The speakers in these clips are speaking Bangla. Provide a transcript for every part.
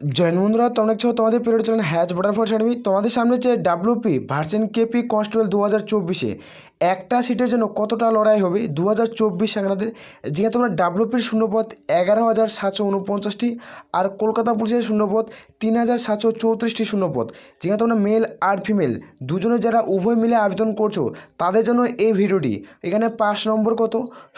জয়েন বন্ধুরা তোমরা দেখছ তোমাদের পিরিয়ড চ্যানেল হ্যাচ বর্ডার ফোর্স একাডেমি। তোমাদের সামনে হচ্ছে ডাব্লিউপি ভার্সেন কেপি কনস্টেবল দু হাজার চব্বিশে। একটা সিটের জন্য কতটা লড়াই হবে? দু হাজার চব্বিশ সংক্রান্তের যেখানে তোমরা ডাব্লিউপির শূন্যপদ এগারো হাজার সাতশো উনপঞ্চাশটি আর কলকাতা পুলিশের শূন্যপদ তিন হাজার সাতশো চৌত্রিশটি শূন্যপদ, যেখানে তোমরা মেল আর ফিমেল দুজনে যারা উভয় মিলে আবেদন করছ, তাদের জন্য এই ভিডিওটি। এখানে পাঁচ নম্বর কত?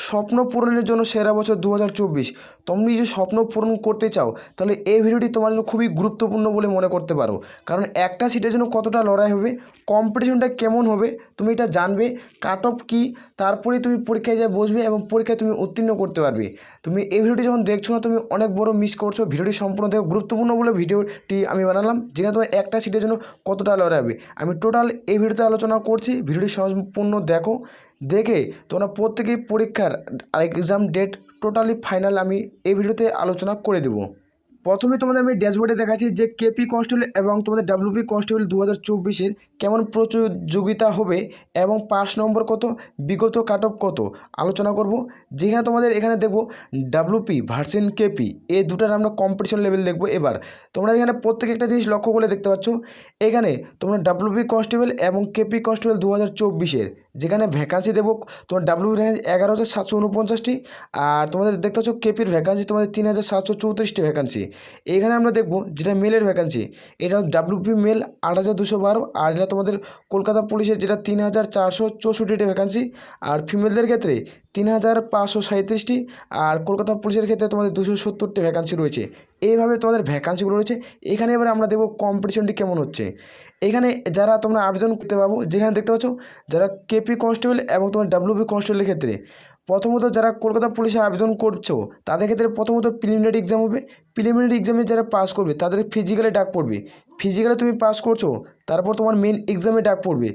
স্বপ্ন পূরণের জন্য সেরা বছর দু হাজার চব্বিশ। তুমি যদি স্বপ্ন পূরণ করতে চাও, তাহলে এই ভিডিওটি তোমার জন্য খুবই গুরুত্বপূর্ণ বলে মনে করতে পারো। কারণ একটা সিটের জন্য কতটা লড়াই হবে কম্পিটিশনটা কেমন হবে, তুমি এটা জানবে। কাট অফ কী? তারপরে তুমি পরীক্ষায় যা বসবে এবং পরীক্ষায় তুমি উত্তীর্ণ করতে পারবে। তুমি এই ভিডিওটি যখন দেখছ না, তুমি অনেক বড় মিস করছ। ভিডিওটি সম্পূর্ণ দেখো। গুরুত্বপূর্ণ বলে ভিডিওটি আমি বানালাম, যেখানে তোমার একটা সিটের জন্য কতটা লড়াই হবে আমি টোটাল এই ভিডিওতে আলোচনা করছি। ভিডিওটি সম্পূর্ণ দেখো। দেখে তোমরা প্রত্যেকেই পরীক্ষার এক্সাম ডেট টোটালি ফাইনাল আমি এই ভিডিওতে আলোচনা করে দেবো। প্রথমে তোমাদের আমি ড্যাশবোর্ডে দেখাচ্ছি যে কেপি কনস্টেবল এবং তোমাদের ডাব্লিউপি কনস্টেবল দু হাজার কেমন প্রতিযোগিতা হবে এবং পাঁচ নম্বর কত, বিগত কাট অফ কত? আলোচনা করব। যেখানে তোমাদের এখানে দেখব ডাব্লিউপি ভার্সেন কেপি এই দুটার আমরা কম্পিটিশন লেভেল দেখব এবার। তোমরা এখানে প্রত্যেকে একটা জিনিস লক্ষ্য করে দেখতে পাচ্ছ। এখানে তোমরা ডাব্লিউপি কনস্টেবল এবং কেপি কনস্টেবল দু হাজার যেখানে ভ্যাকান্সি দেবো, তোমার ডাব্লিউ র্যাঙ্ক এগারো হাজার সাতশো উনপঞ্চাশটি, আর তোমাদের দেখতে পাচ্ছ কেপির ভ্যাকান্সি তোমাদের তিন হাজার সাতশো চৌত্রিশটি ভ্যাকান্সি এখানে আমরা দেখব যেটা মেলের ভ্যাকান্সি এটা ডাব্লিউপি মেল আট হাজার দুশো বারো, আর এটা তোমাদের কলকাতা পুলিশের যেটা তিন হাজার চারশো চৌষট্টিটি ভ্যাকান্সি আর ফিমেলদের ক্ষেত্রে তিন হাজার পাঁচশো সাঁত্রিশটি আর কলকাতা পুলিশের ক্ষেত্রে তোমাদের দুশো সত্তরটি ভ্যাকান্সি রয়েছে। এইভাবে তোমাদের ভ্যাকান্সিগুলো রয়েছে, এখানে এবারে আমরা দেখব কম্পিটিশনটি কেমন হচ্ছে। এখানে যারা তোমরা আবেদন করতে পাবো যেখানে দেখতে পাচ্ছ, যারা কেপি কনস্টেবল এবং তোমার ডাব্লিউপি কনস্টেবলের ক্ষেত্রে, প্রথমত যারা কলকাতা পুলিশে আবেদন করছ, তাদের ক্ষেত্রে প্রথমত প্রিলিমিনারি এক্সাম হবে। প্রিলিমিনারি এক্সামে যারা পাস করবে, তাদের ফিজিক্যালে ডাক পড়বে। ফিজিক্যালে তুমি পাস করছ, তারপর তোমার মেন এক্সামে ডাক পড়বে।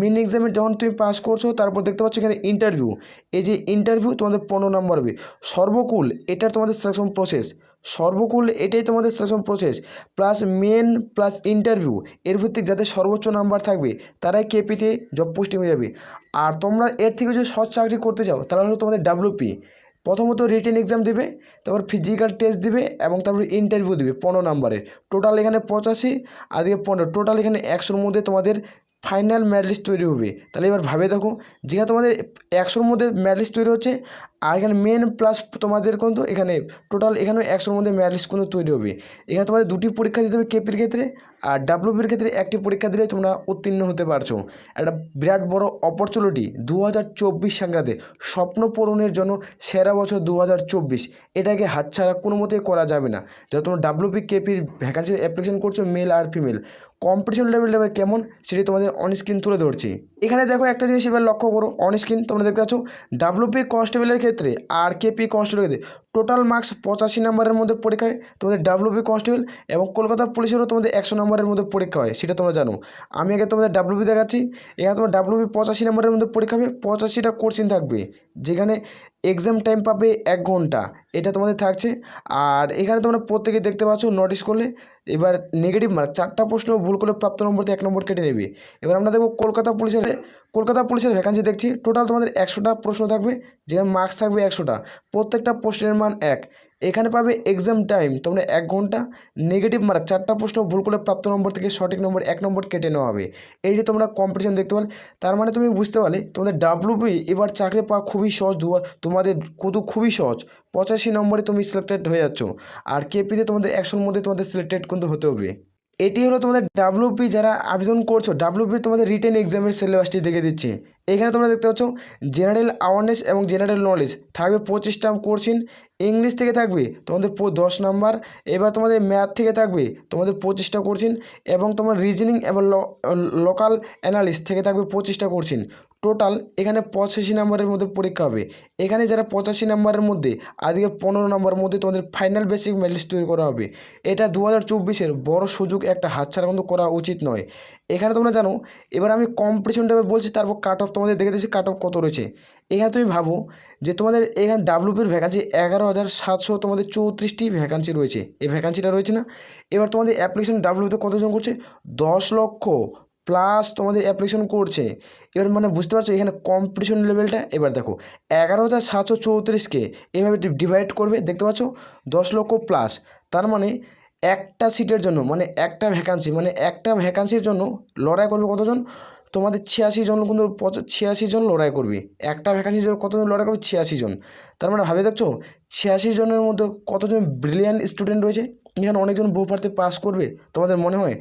মেন এক্সামে যখন তুমি পাস করছ, তারপর দেখতে পাচ্ছ এখানে ইন্টারভিউ এই যে ইন্টারভিউ তোমাদের পনেরো নম্বর হবে। সর্বকুল, এটার তোমাদের সিলেকশন প্রসেস সর্বকুল এটাই তোমাদের selection process plus main plus interview এর ভিত্তিক যাদের সর্বোচ্চ নাম্বার থাকবে, তারাই কেপিতে জব পোস্টিং হয়ে যাবে। আর তোমরা এর থেকে যদি সৎ চাকরি করতে চাও, তাহলে হলো তোমাদের ডাব্লিউপি প্রথমত রিটেন এক্সাম দিবে, তারপর ফিজিক্যাল টেস্ট দিবে, এবং তারপর ইন্টারভিউ দিবে পনেরো নম্বরের টোটাল এখানে পঁচাশি, আর দিকে পনেরো। টোটাল এখানে একশোর মধ্যে তোমাদের ফাইনাল ম্যাট লিস্ট তৈরি হবে। তাহলে এবার ভাবে দেখো, যেখানে তোমাদের একশোর মধ্যে ম্যাট লিস্ট তৈরি হচ্ছে আর এখানে মেন প্লাস তোমাদের কিন্তু? এখানে টোটাল এখানে একশোর মধ্যে ম্যাট লিস্ট কিন্তু তৈরি হবে। এখানে তোমাদের দুটি পরীক্ষা দিতে হবে কেপির ক্ষেত্রে আর ডাব্লিউপির ক্ষেত্রে একটি পরীক্ষা দিলে তোমরা উত্তীর্ণ হতে পারছ। একটা বিরাট বড় অপরচুনিটি দু হাজার চব্বিশ সংক্রান্তে স্বপ্ন পূরণের জন্য সেরা বছর দু হাজার চব্বিশ। এটাকে হাতছাড়া কোনো মতেই করা যাবে না। যারা তোমরা ডাব্লিউপি কেপির ভ্যাকান্সি অ্যাপ্লিকেশন করছ মেল আর ফিমেল কম্পিটিশন লেভেল লেভেল কেমন? সেটি তোমাদের অন স্ক্রিন তুলে ধরছি। এখানে দেখো একটা জিনিস এবার লক্ষ্য করো। অন স্ক্রিন তোমরা দেখতে পাচ্ছ ডাব্লিউপি কনস্টেবলের ক্ষেত্রে আর কেপি কনস্টেবলের ক্ষেত্রে টোটাল মার্কস পঁচাশি নম্বরের মধ্যে পরীক্ষা হয়, তোমাদের ডাব্লিউপি কনস্টেবল এবং কলকাতা পুলিশেরও তোমাদের একশো নম্বরের মধ্যে পরীক্ষা হয়, সেটা তোমরা জানো। আমি আগে তোমাদের ডাব্লিউপি দেখাচ্ছি, এখানে তোমার ডাব্লিউপি পঁচাশি নম্বরের মধ্যে পরীক্ষা হবে, পঁচাশিটা কোর্সিন থাকবে, যেখানে এক্সাম টাইম পাবে এক ঘণ্টা, এটা তোমাদের থাকছে। আর এখানে তোমরা প্রত্যেকে দেখতে পাচ্ছ নোটিস করলে, এবার নেগেটিভ মার্ক চারটা প্রশ্ন ভুল করলে প্রাপ্ত নম্বর থেকে এক নম্বর কেটে নেবে। এবার আমরা দেখব কলকাতা পুলিশের কলকাতা পুলিশের ভ্যাকান্সি দেখছি। টোটাল তোমাদের একশোটা প্রশ্ন থাকবে যেখানে মার্কস থাকবে একশোটা। প্রত্যেকটা প্রশ্নের মান এক। এখানে পাবে এক্সাম টাইম তোমরা এক ঘণ্টা। নেগেটিভ মার্ক চারটা প্রশ্ন ভুল করে প্রাপ্ত নম্বর থেকে সঠিক নম্বর এক নম্বর কেটে নেওয়া হবে। এই যে তোমরা কম্পিটিশন দেখতে পারলে। তার মানে তুমি বুঝতে পারলে, তোমাদের ডাব্লিউপি এবার চাকরি পাওয়া খুবই সহজ। তোমাদের কত খুবই সহজ। পঁচাশি নম্বরে তুমি সিলেক্টেড হয়ে যাচ্ছ। আর কেপিতে তোমাদের একশোর মধ্যে তোমাদের সিলেক্টেড কিন্তু হতে হবে। এটি হলো তোমাদের ডাব্লিউপি যারা আবেদন করছ ডাব্লিউপি তোমাদের রিটেন এক্সামের সিলেবাসটি দেখে দিচ্ছে। এখানে তোমরা দেখতে পাচ্ছ জেনারেল অ্যাওয়ারনেস এবং জেনারেল নলেজ থাকবে পঁচিশটা কোর্সিন ইংলিশ থেকে থাকবে তোমাদের দশ নাম্বার এবার তোমাদের ম্যাথ থেকে থাকবে তোমাদের পঁচিশটা কোর্সিন এবং তোমার রিজনিং এবং লোকাল অ্যানালিস্ট থেকে থাকবে পঁচিশটা কোর্সিন টোটাল এখানে পঁচাশি নম্বরের মধ্যে পরীক্ষা হবে। এখানে যারা পঁচাশি নম্বরের মধ্যে, আজকে পনেরো নম্বরের মধ্যে তোমাদের ফাইনাল বেসিক মেডলিস্ট তৈরি করা হবে। এটা দু হাজার চব্বিশের বড় সুযোগ একটা হাতছাড়া কিন্তু করা উচিত নয়। এখানে তোমরা জানো, এবার আমি কম্পিটিশন লেভেল বলছি, তারপর কাট অফ তোমাদের দেখে দিচ্ছি কাট অফ কত রয়েছে। এখানে তুমি ভাবো যে তোমাদের এখানে ডাব্লিউপির ভ্যাকান্সি এগারো হাজার সাতশো, তোমাদের চৌত্রিশটি ভ্যাকান্সি রয়েছে। এই ভ্যাকান্সিটা রয়েছে না? এবার তোমাদের অ্যাপ্লিকেশন ডাব্লিউতে কতজন করছে? দশ লক্ষ প্লাস তোমাদের অ্যাপ্লিকেশন করছে, এবার মানে বুঝতে পারছ এখানে কম্পিটিশন লেভেলটা এবার দেখো, এগারো হাজার সাতশো চৌত্রিশকে এভাবে ডিভাইড করবে, দেখতে পাচ্ছ? দশ লক্ষ প্লাস তার মানে একটা সিটের জন্য মানে একটা ভ্যাকান্সি মানে একটা ভ্যাকান্সির জন্য লড়াই করবে কতজন? তোমাদের ছিয়াশি জন কিন্তু ছিয়াশি জন লড়াই করবে, একটা ভ্যাকান্সির জন্য কতজন লড়াই করবে? ছিয়াশি জন। তার মানে ভাবে দেখছ, ছিয়াশি জনের মধ্যে কতজন ব্রিলিয়ান স্টুডেন্ট রয়েছে? এখানে অনেকজন বহু প্রার্থী পাস করবে, তোমাদের মনে হয়?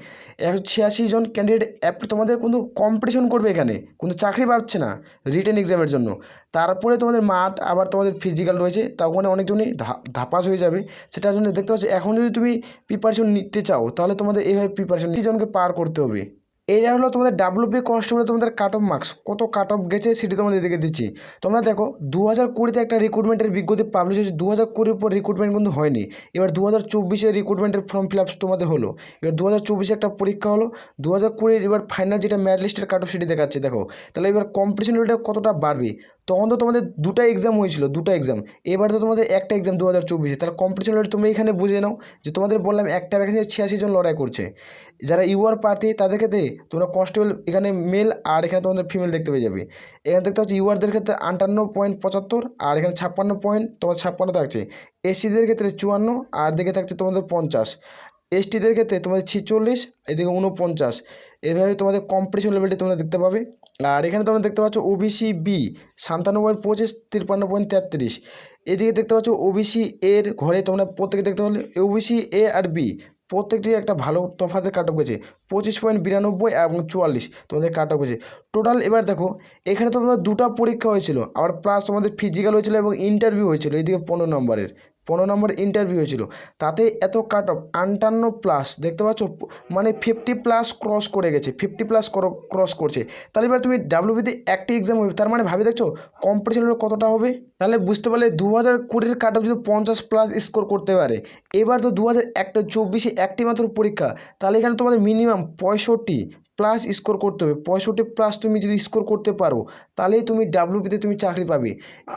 একশো ছিয়াশি জন ক্যান্ডিডেট অ্যাপ তোমাদের কিন্তু কম্পিটিশন করবে এখানে, কিন্তু চাকরি পাচ্ছে না রিটেন এক্সামের জন্য। তারপরে তোমাদের মাঠ, আবার তোমাদের ফিজিক্যাল রয়েছে, তা ওখানে অনেকজনই ধাপাস হয়ে যাবে। সেটার জন্য দেখতে পাচ্ছ, এখন যদি তুমি প্রিপারেশন নিতে চাও, তাহলে তোমাদের এইভাবে প্রিপারেশন জনকে পার করতে হবে। এটা হলো তোমাদের ডাব্লিউপি কনস্টেবলে তোমাদের কাট অফ মার্কস কত কাট অফ গেছে সেটি তোমাদের দেখে দিচ্ছি। তোমরা দেখো দু হাজার কুড়িতে একটা রিক্রুটমেন্টের বিজ্ঞপ্তি পাবলিশ হয়েছে দু হাজার কুড়ির পর রিক্রুটমেন্ট কিন্তু হয়নি। এবার দু হাজার চব্বিশে রিক্রুটমেন্টের ফর্ম ফিল তোমাদের হলো। এবার দু হাজার চব্বিশে একটা পরীক্ষা হলো দু হাজার কুড়ির এবার ফাইনাল যেটা ম্যাট লিস্টের কাট অফ সেটি দেখাচ্ছে, দেখো। তাহলে এবার কম্পিটিশন রেটটা কতটা বাড়বে? তখন তো তোমাদের দুটো এক্সাম হয়েছিল, দুটো এক্সাম এবার তো তোমাদের একটা এক্সাম দু হাজার চব্বিশে। তাহলে কম্পিটিশন লেভেল তুমি এখানে বুঝে নাও যে তোমাদের বললাম একটা ভ্যাকেন্সি ছিয়াশি জন লড়াই করছে। যারা ইউআর প্রার্থী তাদের ক্ষেত্রে তোমরা কনস্টেবল এখানে মেল আর এখানে তোমাদের ফিমেল দেখতে পেয়ে যাবে। এখানে দেখতে পাচ্ছি ইউআরদের ক্ষেত্রে আটান্ন পয়েন্ট পঁচাত্তর আর এখানে ছাপ্পান্ন পয়েন্ট তোমার ছাপ্পান্ন থাকছে। এসসিদের ক্ষেত্রে চুয়ান্ন আর দিকে থাকছে তোমাদের পঞ্চাশ। এসটিদের ক্ষেত্রে তোমাদের ছিচল্লিশ, এদিকে উনপঞ্চাশ এভাবে তোমাদের কম্পিটিশন লেভেলটি তোমরা দেখতে পাবে। আর এখানে তোমরা দেখতে পাচ্ছ ওবিসি বি সাতান্ন পয়েন্ট পঁচিশ, তিপ্পান্ন পয়েন্ট তেত্রিশ। এদিকে দেখতে পাচ্ছ ওবিসি এর ঘরে তোমরা প্রত্যেকে দেখতে পারলে ওবিসি এ আর বি প্রত্যেকটি একটা ভালো তফাতে কাট অফ গেছে পঁচিশ পয়েন্ট বিরানব্বই এবং চুয়াল্লিশ তোমাদের কাট অফ গেছে টোটাল এবার দেখো, এখানে তোমাদের দুটো পরীক্ষা হয়েছিল। আবার প্লাস তোমাদের ফিজিক্যাল হয়েছিল এবং ইন্টারভিউ হয়েছিল, এদিকে পনেরো নম্বরের। পনেরো নম্বর ইন্টারভিউ হয়েছিল। তাতে এত কাট অফ আটান্ন প্লাস দেখতে পাচ্ছ? মানে ফিফটি প্লাস ক্রস করে গেছে ফিফটি প্লাস ক্রস করছে। তাহলে এবার তুমি ডাব্লিউবিতে একটি এক্সাম হবে, তার মানে ভাবি দেখছ কম্পিটিশন কতটা হবে? তাহলে বুঝতে পারলে দু হাজার কুড়ির কাট অফ যদি পঞ্চাশ প্লাস স্কোর করতে পারে, এবার তো দু হাজার একটা চব্বিশে একটি মাত্র পরীক্ষা, তাহলে এখানে তোমাদের মিনিমাম পঁয়ষট্টি প্লাস স্কোর করতে হবে। পঁয়ষট্টি প্লাস তুমি যদি স্কোর করতে পারো, তাহলেই তুমি ডাব্লিউপিতে তুমি চাকরি পাবে।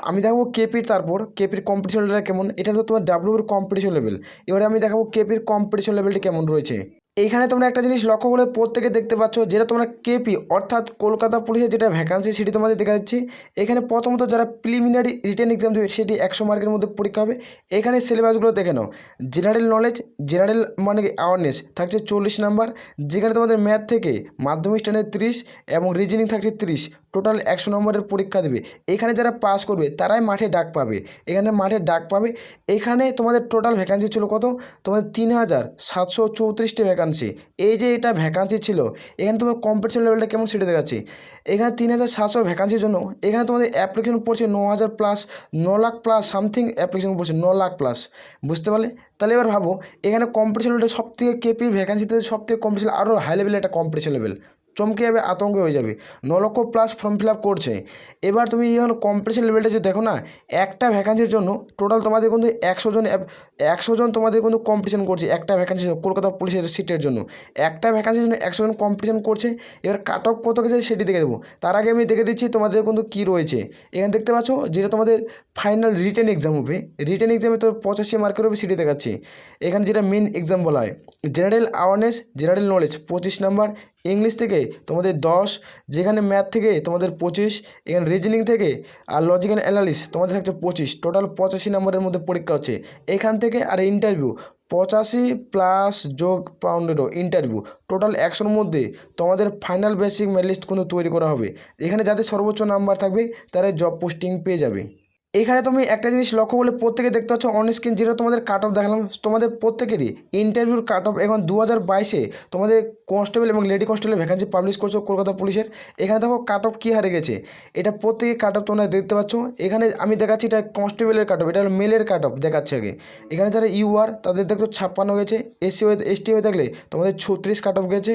আমি দেখাবো কেপির তারপর কেপির কম্পিটিশন লেভেলটা কেমন? এটা তো তোমার ডাব্লিউপির কম্পিটিশন লেভেল এবারে আমি দেখাবো কেপির কম্পিটিশন লেভেলটা কেমন রয়েছে? এইখানে তোমরা একটা জিনিস লক্ষ্য করে প্রত্যেকে দেখতে পাচ্ছ যেটা তোমরা কেপি, অর্থাৎ কলকাতা পুলিশের যেটা ভ্যাকান্সি সেটি তোমাদের দেখা যাচ্ছে এখানে প্রথমত যারা প্রিলিমিনারি রিটার্ন এক্সাম দেবে, সেটি একশো মার্কের মধ্যে পরীক্ষা হবে। এখানে সিলেবাসগুলো দেখে নাও। জেনারেল নলেজ জেনারেল মানে অ্যাওয়ারনেস থাকছে চল্লিশ নাম্বার। যেখানে তোমাদের ম্যাথ থেকে মাধ্যমিক স্ট্যান্ডার্ড তিরিশ এবং রিজনিং থাকছে তিরিশ। টোটাল একশো নম্বরের পরীক্ষা দেবে। এখানে যারা পাস করবে, তারাই মাঠে ডাক পাবে। এখানে মাঠে ডাক পাবে। এখানে তোমাদের টোটাল ভ্যাকান্সি ছিল কত? তোমাদের তিন হাজার সাতশো চৌত্রিশটি ভ্যাকান্সি এই যে এটা ভ্যাকান্সি ছিল, এখানে তোমার কম্পিটিশন লেভেলটা কেমন সেটা দেখাচ্ছি। এখানে তিন হাজার সাতশো ভ্যাকান্সির জন্য, এখানে তোমাদের অ্যাপ্লিকেশন পড়ছে ন হাজার প্লাস ন লাখ প্লাস সামথিং অ্যাপ্লিকেশন পড়ছে ন লাখ প্লাস বুঝতে পারলে? তাহলে এবার ভাবো, এখানে কম্পিটিশন লেভেলটা সব থেকে কেপির ভ্যাকান্সিতে সব থেকে কম্পিটিশন আরও হাই লেভেলের একটা কম্পিটিশন লেভেল চমকে যাবে, আতঙ্ক হয়ে যাবে। ন লক্ষ প্লাস ফর্ম ফিল আপ করছে। এবার তুমি যখন কম্পিটিশন লেভেলটা যদি দেখো না, একটা ভ্যাকান্সির জন্য টোটাল তোমাদের কিন্তু একশো জন একশো জন তোমাদের কিন্তু কম্পিটিশন করছে, একটা ভ্যাকান্সি কলকাতা পুলিশের সিটের জন্য। একটা ভ্যাকান্সির জন্য একশো জন কম্পিটিশন করছে, এবার কাট অফ কত গেছে সেটি দেখে দেবো। তার আগে আমি দেখে দিচ্ছি তোমাদের কিন্তু কী রয়েছে। এখানে দেখতে পাচ্ছ যেটা তোমাদের ফাইনাল রিটেন এক্সাম হবে রিটেন এক্সামে তো পঁচাশি মার্কের হবে সেটি দেখাচ্ছি। এখানে যেটা মেন এক্সাম বলা হয় জেনারেল অ্যাওয়ারনেস জেনারেল নলেজ পঁচিশ নাম্বার ইংলিশ থেকে তোমাদের দশ, যেখানে ম্যাথ থেকে তোমাদের পঁচিশ, এখানে রিজনিং থেকে আর লজিক্যাল অ্যানালিস তোমাদের থাকছে পঁচিশ। টোটাল পঁচাশি নম্বরের মধ্যে পরীক্ষা হচ্ছে। এখান থেকে আর ইন্টারভিউ পঁচাশি প্লাস যোগ পাউন্ডেরও ইন্টারভিউ টোটাল একশোর মধ্যে তোমাদের ফাইনাল বেসিক মেরিট কিন্তু তৈরি করা হবে। এখানে যাদের সর্বোচ্চ নাম্বার থাকবে, তারা জব পোস্টিং পেয়ে যাবে। এখানে তুমি একটা জিনিস লক্ষ্য করলে প্রত্যেকে দেখতে পাচ্ছ অন স্ক্রিন যেটা তোমাদের কাট অফ দেখালাম, তোমাদের প্রত্যেকেরই ইন্টারভিউর কাট অফ এখন দু হাজার বাইশে তোমাদের কনস্টেবল এবং লেডি কনস্টেবলের ভ্যাকান্সি পাবলিশ করছ কলকাতা পুলিশের। এখানে দেখো কাট অফ কী হারে গেছে? এটা প্রত্যেকে কাট অফ তোমরা দেখতে পাচ্ছ। এখানে আমি দেখাচ্ছি এটা কনস্টেবলের কাট অফ এটা হলো মেলের কাট অফ দেখাচ্ছে আগে। এখানে যারা ইউআর তাদের দেখো ছাপ্পান্ন গেছে এসসি হয়ে এসটি হয়ে থাকলে তোমাদের ছত্রিশ কাট অফ গেছে।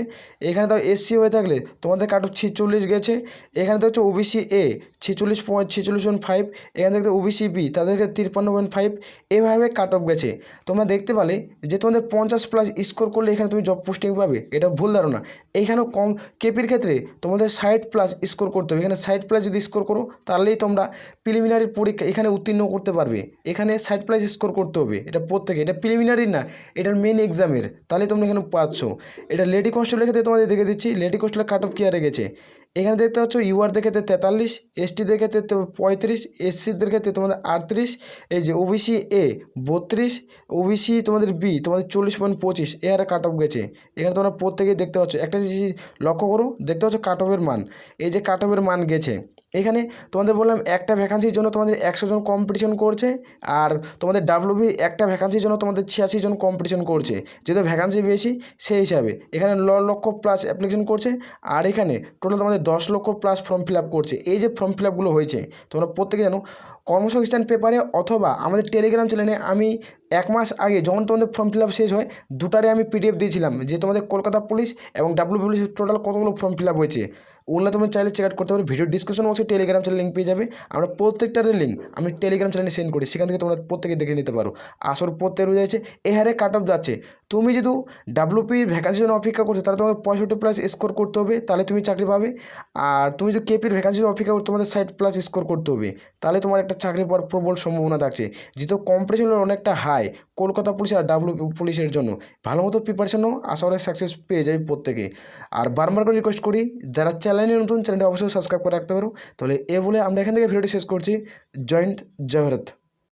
এখানে দেখো এসসি হয়ে থাকলে তোমাদের কাট অফ ছিচল্লিশ গেছে। এখানে দেখছ ওবিসি এ ছিচল্লিশ পয়েন্ট ছিচল্লিশ পয়েন্ট ফাইভ এখানে দেখতে ওবিসি বি তাদেরকে তিরপান্ন পয়েন্ট ফাইভ এভাবে কাট অফ গেছে। তোমরা দেখতে পালে যে তোমাদের পঞ্চাশ প্লাস স্কোর করলে এখানে তুমি জব পোস্টিং পাবে। এটা ভুল ধারণা। এইখানেও কম কেপির ক্ষেত্রে তোমাদের ষাট প্লাস স্কোর করতে হবে। এখানে ষাট প্লাস যদি স্কোর করো, তাহলেই তোমরা প্রিলিমিনারি পরীক্ষা এখানে উত্তীর্ণ করতে পারবে। এখানে ষাট প্লাস স্কোর করতে হবে। এটা প্রত্যেকে, এটা প্রিলিমিনারি না, এটার মেন এক্সামের তাহলে তোমরা এখানে পাচ্ছ। এটা লেডি কনস্টেবলের ক্ষেত্রে তোমাদের দেখে দিচ্ছি। লেডি কনস্টেবলের কাট অফ কি হারে গেছে? এখানে দেখতে পাচ্ছ ইউআরদের ক্ষেত্রে তেতাল্লিশ এসটিদের ক্ষেত্রে পঁয়ত্রিশ এসসিদের ক্ষেত্রে তোমাদের আটত্রিশ, এই যে ওবিসি এ বত্রিশ ওবিসি তোমাদের বি তোমাদের চল্লিশ পয়েন্ট পঁচিশ, এ হারে কাট অফ গেছে। এখানে তোমরা প্রত্যেকেই দেখতে পাচ্ছ। একটা জিনিস লক্ষ্য করো, দেখতে পাচ্ছ কাট অফের মান। এই যে কাট অফের মান গেছে এখানে তোমাদের বললাম একটা ভ্যাকান্সির জন্য তোমাদের একশো জন কম্পিটিশন করছে, আর তোমাদের ডাব্লিউবি একটা ভ্যাকান্সির জন্য তোমাদের ছিয়াশি জন কম্পিটিশন করছে। যেহেতু ভ্যাকান্সি বেশি, সেই হিসাবে এখানে ন লক্ষ প্লাস অ্যাপ্লিকেশন করছে, আর এখানে টোটাল তোমাদের দশ লক্ষ প্লাস ফর্ম ফিল করছে। এই যে ফর্ম ফিল হয়েছে, তোমরা প্রত্যেকে জানো, কর্মসংস্থান পেপারে অথবা আমাদের টেলিগ্রাম চ্যানেলে আমি এক মাস আগে যখন তোমাদের ফর্ম ফিল শেষ হয়, দুটারে আমি পিডিএফ দিয়েছিলাম যে তোমাদের কলকাতা পুলিশ এবং ডাব্লিউ পুলিশ টোটাল কতগুলো ফর্ম ফিল হয়েছে। ওগুলো তুমি চাইলে চেক আউট করতে পারো। ভিডিও ডিসক্রিপশন বক্সে টেলিগ্রাম চ্যানেল লিঙ্ক পেয়ে যাবে। আমরা প্রত্যেকটার লিঙ্ক আমি টেলিগ্রাম চ্যানেলে সেন্ড করি। সেখান থেকে তোমরা প্রত্যেকে দেখে নিতে পারো। আসর প্রত্যেক রয়েছে এ হারে কাট অফ যাচ্ছে। তুমি যদি ডাব্লিউপির ভ্যাকান্সির জন্য অপেক্ষা করছ, তাহলে তোমাকে পঁয়ষট্টি প্লাস স্কোর করতে হবে, তাহলে তুমি চাকরি পাবে। আর তুমি যদি কেপির ভ্যাকান্সির অপেক্ষা করো, তোমাদের ষাট প্লাস স্কোর করতে হবে। তাহলে তোমার একটা চাকরি পাওয়ার প্রবল সম্ভাবনা থাকছে। যেহেতু কম্পিটিশন অনেকটা হাই কলকাতা পুলিশ আর ডাব্লিউ পুলিশের জন্য। ভালো মতো প্রিপারেশনও আশা করি সাকসেস পেয়ে যাবে প্রত্যেকে। আর বারবার করে রিকোয়েস্ট করি, যারা চ্যানেলে নতুন চ্যানেলটা অবশ্যই সাবস্ক্রাইব করে রাখতে পারো। তাহলে এ বলে আমরা এখান থেকে ভিডিওটি শেষ করছি। জয়েন্ট জয় ভারত।